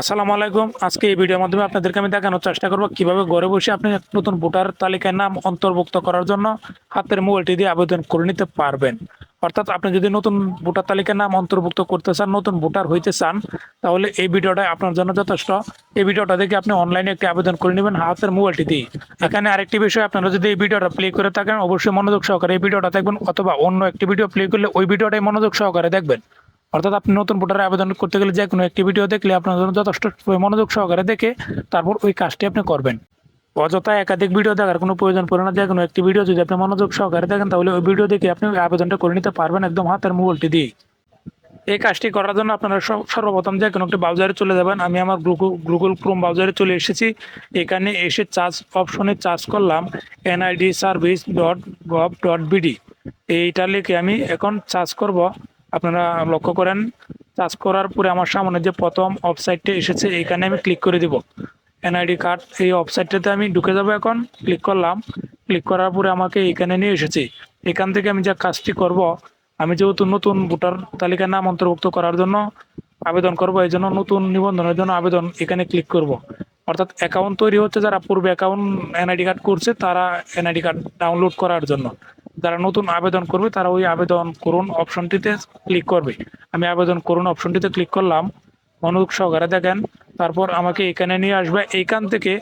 আসসালামু আলাইকুম। আজকে এই ভিডিওর মাধ্যমে আপনাদেরকে আমি দেখানোর চেষ্টা করব কীভাবে ঘরে বসে আপনি নতুন ভোটার তালিকায় নাম অন্তর্ভুক্ত করার জন্য হাতের মোবাইলটি দিয়ে আবেদন করে নিতে পারবেন। অর্থাৎ আপনি যদি নতুন ভোটার তালিকায় নাম অন্তর্ভুক্ত করতে চান, নতুন ভোটার হইতে চান, তাহলে এই ভিডিওটা আপনার জন্য যথেষ্ট। এই ভিডিওটা দেখে আপনি অনলাইনে একটি আবেদন করে নেবেন হাতের মোবাইলটি দিয়ে। এখানে আরেকটি বিষয়, আপনারা যদি এই ভিডিওটা প্লে করে থাকেন, অবশ্যই মনোযোগ সহকারে এই ভিডিওটা দেখবেন, অথবা অন্য একটি ভিডিও প্লে করলে ওই ভিডিওটাই মনোযোগ সহকারে দেখবেন। অর্থাৎ আপনি নতুন ভোটারে আবেদন করতে গেলে যে কোনো একটি ভিডিও দেখলে আপনার জন্য যথেষ্ট মনোযোগ সহকারে দেখে তারপর ওই কাজটি আপনি করবেন। অযথা একাধিক ভিডিও দেখার কোনো প্রয়োজন পড়ে না, যে কোনো একটি ভিডিও যদি আপনি মনোযোগ সহকারে দেখেন, তাহলে ওই ভিডিও দেখে আপনি আবেদনটা করে নিতে পারবেন একদম হাতের মোবাইলটি দিয়ে এই কাজটি করার জন্য আপনারা সর্বপ্রথম যে কোনো একটি ব্রাউজারে চলে যাবেন। আমি আমার গুগল গুগল ক্রোম ব্রাউজারে চলে এসেছি। এখানে এসে চার্জ অপশনে চার্জ করলাম NID service dot gov dot BD এইটা লিখে আমি এখন চার্জ করব। আপনারা লক্ষ্য করেন, চার্জ করার পরে আমার সামনে যে প্রথম ওয়েবসাইটটি এসেছে এখানে আমি ক্লিক করে দিব। এনআইডি কার্ড এই ওয়েবসাইটটাতে আমি ঢুকে যাব এখন ক্লিক করলাম। ক্লিক করার পরে আমাকে এখানে নিয়ে এসেছে। এখান থেকে আমি যে কাজটি করব, আমি যেহেতু নতুন ভোটার তালিকায় নাম অন্তর্ভুক্ত করার জন্য আবেদন করব, এই জন্য নতুন নিবন্ধনের জন্য আবেদন এখানে ক্লিক করব। অর্থাৎ অ্যাকাউন্ট তৈরি হচ্ছে, যারা পূর্বে অ্যাকাউন্ট এনআইডি কার্ড করছে, তারা এনআইডি কার্ড ডাউনলোড করার জন্য। যারা নতুন আবেদন করবে, তারা ওই আবেদন করুন অপশনটিতে ক্লিক করবে। আমি আবেদন করুন অপশনটিতে ক্লিক করলাম, মনোযোগ সহকারে দেখেন। তারপর আমাকে এখানে নিয়ে আসবে। এইখান থেকে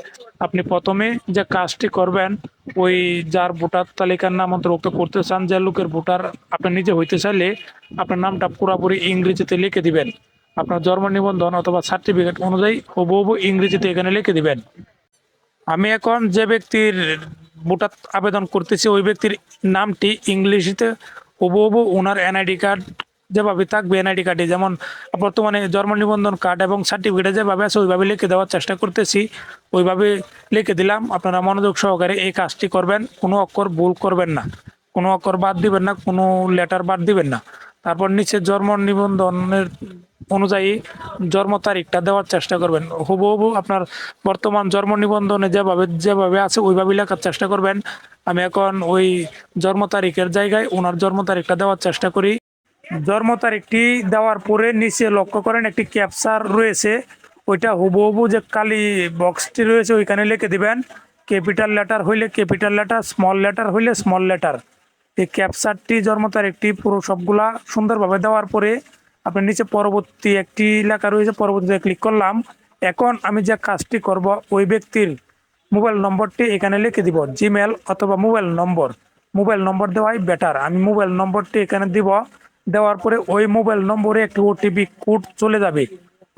আপনি প্রথমে যে কাজটি করবেন, ওই যার ভোটার তালিকার নাম অন্তর্ভুক্ত করতে চান, যে লোকের ভোটার আপনি নিজে হইতে চাইলে আপনার নামটা পুরোপুরি ইংরেজিতে লিখে দিবেন। আপনার জন্ম নিবন্ধন অথবা সার্টিফিকেট অনুযায়ী হুবহু ইংরেজিতে এখানে লিখে দিবেন। আমি এখন যে ব্যক্তির ভোটার আবেদন করতেছি, ওই ব্যক্তির নামটি ইংলিশে, হুবহু ওনার এনআইডি কার্ড যেভাবে থাকবে, এনআইডি কার্ডে যেমন বর্তমানে জন্ম নিবন্ধন কার্ড এবং সার্টিফিকেটে যেভাবে আছে, ওইভাবে লিখে দেওয়ার চেষ্টা করতেছি। ওইভাবে লিখে দিলাম, আপনারা মনোযোগ সহকারে এই কাজটি করবেন, কোনো অক্ষর ভুল করবেন না। কোনো অক্ষর বাদ দিবেন না, কোনো লেটার বাদ দিবেন না। তারপর নিচে জন্ম নিবন্ধনের অনুযায়ী জন্ম তারিখটা দেওয়ার চেষ্টা করবেন। হুবহু আপনার বর্তমান জন্ম নিবন্ধনে যেভাবে যেভাবে আছে ওইভাবে লেখার চেষ্টা করবেন। আমি এখন ওই জন্ম তারিখের জায়গায় ওনার জন্ম তারিখটা দেওয়ার চেষ্টা করি। জন্ম তারিখটি দেওয়ার পরে নিচে লক্ষ্য করেন একটি ক্যাপচার রয়েছে। ওইটা হুবহু যে কালি বক্সটি রয়েছে ওইখানে লিখে দিবেন। ক্যাপিটাল লেটার হইলে ক্যাপিটাল লেটার, স্মল লেটার হইলে স্মল লেটার। এই ক্যাপচারটি জন্ম তারিখটি পুরো সবগুলা সুন্দরভাবে দেওয়ার পরে আপনি নিচে পরবর্তী একটি লেখা রয়েছে, পরবর্তীতে ক্লিক করলাম। এখন আমি যে কাজটি করব, ওই ব্যক্তির মোবাইল নম্বরটি এখানে লিখে দিব জিমেল অথবা মোবাইল নম্বর। মোবাইল নম্বর দেওয়াই বেটার আমি মোবাইল নম্বরটি এখানে দিব, দেওয়ার পরে ওই মোবাইল নম্বরে একটি ওটিপি কোড চলে যাবে।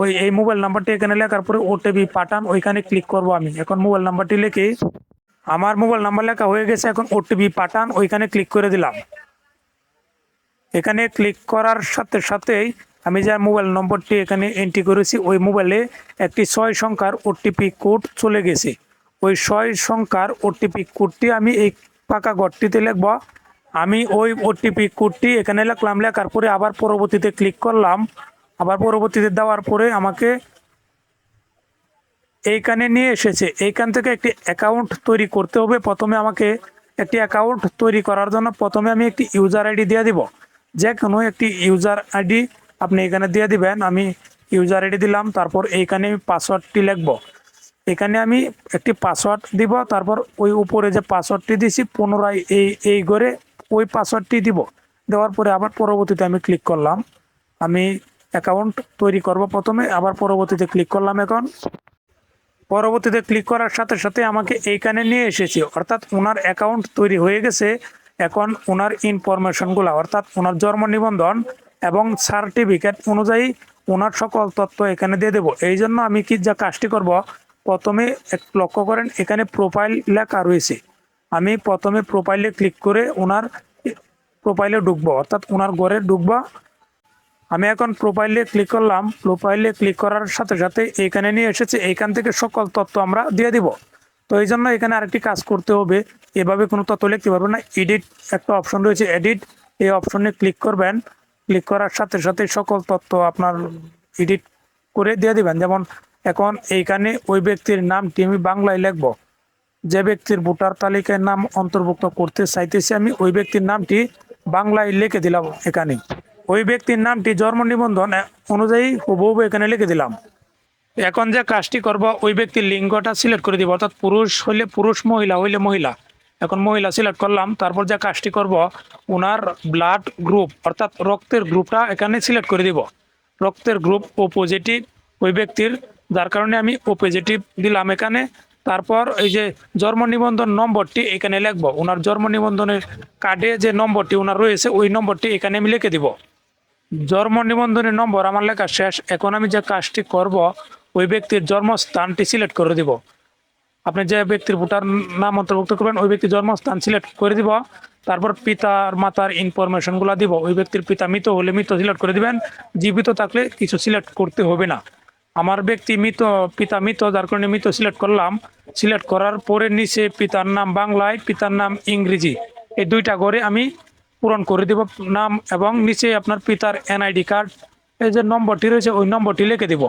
ওই, এই মোবাইল নাম্বারটি এখানে লেখার পরে ওটিপি পাঠান, ওইখানে ক্লিক করব আমি। এখন মোবাইল নাম্বারটি লিখে। আমার মোবাইল নাম্বার লেখা হয়ে গেছে, এখন ওটিপি পাঠান, ওইখানে ক্লিক করে দিলাম। এখানে ক্লিক করার সাথে সাথেই আমি যে মোবাইল নম্বরটি এখানে এন্ট্রি করেছি, ওই মোবাইলে একটি ছয় সংখ্যার ওটিপি কোড চলে গেছে। ওই ছয় সংখ্যার ওটিপি কোডটি আমি এই পাকা ঘরটিতে লিখব। আমি ওই ওটিপি কোডটি এখানে লিখলাম, লেখার পরে আবার পরবর্তীতে ক্লিক করলাম। আবার পরবর্তীতে দেওয়ার পরে আমাকে এইখানে নিয়ে এসেছে। এইখান থেকে একটি অ্যাকাউন্ট তৈরি করতে হবে। প্রথমে আমাকে একটি অ্যাকাউন্ট তৈরি করার জন্য প্রথমে আমি একটি ইউজার আইডি দিয়ে দিব। যে কোনো একটি ইউজার আইডি আপনি এখানে দিয়ে দিবেন, আমি ইউজার আইডি দিলাম, তারপর এইখানে পাসওয়ার্ডটি লিখব। এখানে আমি একটি পাসওয়ার্ড দিব, তারপর ওই উপরে যে পাসওয়ার্ডটি দিছি, পুনরায় এই এই করে ওই পাসওয়ার্ডটি দিব। দেওয়ার পরে আবার পরবর্তীতে আমি ক্লিক করলাম। আমি অ্যাকাউন্ট তৈরি করব প্রথমে, আবার পরবর্তীতে ক্লিক করলাম এখন। পরবর্তীতে ক্লিক করার সাথে সাথে আমাকে এইখানে নিয়ে এসেছে, অর্থাৎ ওনার অ্যাকাউন্ট তৈরি হয়ে গেছে। এখন ওনার ইনফরমেশনগুলো অর্থাৎ ওনার জন্ম নিবন্ধন এবং সার্টিফিকেট অনুযায়ী ওনার সকল তথ্য এখানে দিয়ে দেবো। এই জন্য আমি কি যা কাজটি করব, প্রথমে লক্ষ্য করেন, এখানে প্রোফাইল লেখা রয়েছে। আমি প্রথমে প্রোফাইলে ক্লিক করে ওনার প্রোফাইলে ঢুকবো, অর্থাৎ ওনার ঘরে ঢুকবো। আমি এখন প্রোফাইলে ক্লিক করলাম প্রোফাইলে ক্লিক করার সাথে সাথে এখানে নিয়ে এসেছে এইখান থেকে সকল তথ্য আমরা দিয়ে দিব। তো এই জন্য এখানে আরেকটি কাজ করতে হবে। এভাবে কোনো তথ্য লিখতে পারবেন না। এডিট একটা অপশন রয়েছে। এডিট এই অপশনে ক্লিক করবেন। ক্লিক করার সাথে সাথে সকল তথ্য আপনার এডিট করে দিয়ে দিবেন। যেমন এখন এইখানে ওই ব্যক্তির নামটি আমি বাংলায় লিখব? যে ব্যক্তির ভোটার তালিকায় নাম অন্তর্ভুক্ত করতে চাইতেছি আমি, ওই ব্যক্তির নামটি বাংলায় লিখে দিলাম এখানে। ওই ব্যক্তির নামটি জন্ম নিবন্ধন অনুযায়ী হুবহু এখানে লিখে দিলাম। এখন যে কাজটি করব, ওই ব্যক্তির লিঙ্গটা সিলেক্ট করে দিব। অর্থাৎ পুরুষ হইলে পুরুষ, মহিলা হইলে মহিলা। এখন মহিলা সিলেক্ট করলাম, তারপর যে কাজটি করব ওনার ব্লাড গ্রুপ অর্থাৎ রক্তের গ্রুপটা এখানে সিলেক্ট করে দিব। রক্তের গ্রুপ ও পজিটিভ ওই ব্যক্তির, যার কারণে আমি ও পজিটিভ দিলাম এখানে। তারপর এই যে জন্ম নিবন্ধন নম্বরটি এখানে লিখব। ওনার জন্ম নিবন্ধনের কার্ডে যে নম্বরটি ওনার রয়েছে, ওই নম্বরটি এখানে আমি লিখে দিব। জন্ম নিবন্ধনের নম্বর আমার লেখা শেষ। এখন আমি যে কাজটি করব ওই ব্যক্তির জন্মস্থানটি সিলেক্ট করে দিব। আপনি যে ব্যক্তির ভোটার নাম অন্তর্ভুক্ত করবেন, ওই ব্যক্তির জন্মস্থান সিলেক্ট করে দিব। তারপর পিতার, মাতার ইনফরমেশনগুলো দিব। ওই ব্যক্তির পিতা মৃত হলে মৃত সিলেক্ট করে দিবেন। জীবিত থাকলে কিছু সিলেক্ট করতে হবে না। আমার ব্যক্তি মৃত, পিতা মৃত, যার কারণে মৃত সিলেক্ট করলাম। সিলেক্ট করার পরে নিচে পিতার নাম বাংলায়, পিতার নাম ইংরেজি। এই দুইটা করে আমি পূরণ করে দিব নাম এবং নিচে আপনার পিতার এনআইডি কার্ড। এই যে নম্বরটি রয়েছে, ওই নম্বরটি লিখে দিব।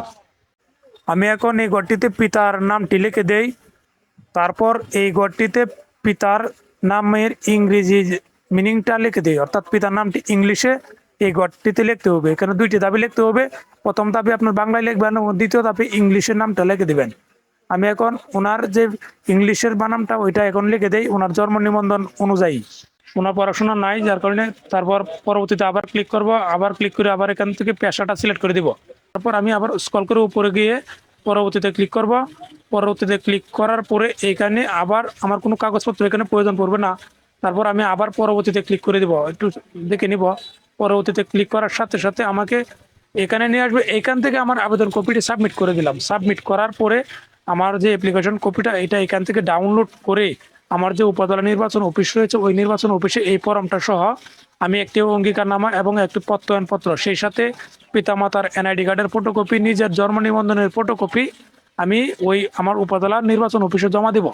আমি এখন এই ঘরটিতে পিতার নামটি লিখে দেই। তারপর এই ঘরটিতে পিতার নামের ইংরেজি মিনিংটা লিখে দিই। অর্থাৎ পিতার নামটি ইংলিশে এই ঘরটিতে লিখতে হবে। এখানে দুইটি দাবি লিখতে হবে। প্রথম দাবি আপনার বাংলায় লিখবেন এবং দ্বিতীয় দাবি ইংলিশের নামটা লিখে দিবেন। আমি এখন ওনার যে ইংলিশের বানামটা ওইটা এখন লিখে দেই। ওনার জন্ম নিবন্ধন অনুযায়ী। ওনার পড়াশোনা নাই, যার কারণে তারপর পরবর্তীতে আবার ক্লিক করব। আবার ক্লিক করে আবার এখান থেকে পেশাটা সিলেক্ট করে দিব। তারপর আমি আবার স্কল করে উপরে গিয়ে পরবর্তীতে ক্লিক করব। পরবর্তীতে ক্লিক করার পরে এখানে আবার আমার কোনো কাগজপত্র এখানে প্রয়োজন পড়বে না। তারপর আমি আবার পরবর্তীতে ক্লিক করে দিব। একটু দেখে নিব। পরবর্তীতে ক্লিক করার সাথে সাথে আমাকে এখানে নিয়ে আসবে। এখান থেকে আমার আবেদন কপিটি সাবমিট করে দিলাম। সাবমিট করার পরে আমার যে অ্যাপ্লিকেশন কপিটা এটা এখান থেকে ডাউনলোড করে আমার যে উপজেলা নির্বাচন অফিস রয়েছে, ওই নির্বাচন অফিসে এই ফর্মটা সহ আমি একটি অঙ্গীকারনামা এবং একটি প্রত্যয়নপত্র, সেই সাথে পিতামাতার এনআইডি কার্ডের ফটোকপি নিজের জন্ম নিবন্ধনের ফটোকপি আমি ওই আমার উপজেলা নির্বাচন অফিসে জমা দিব।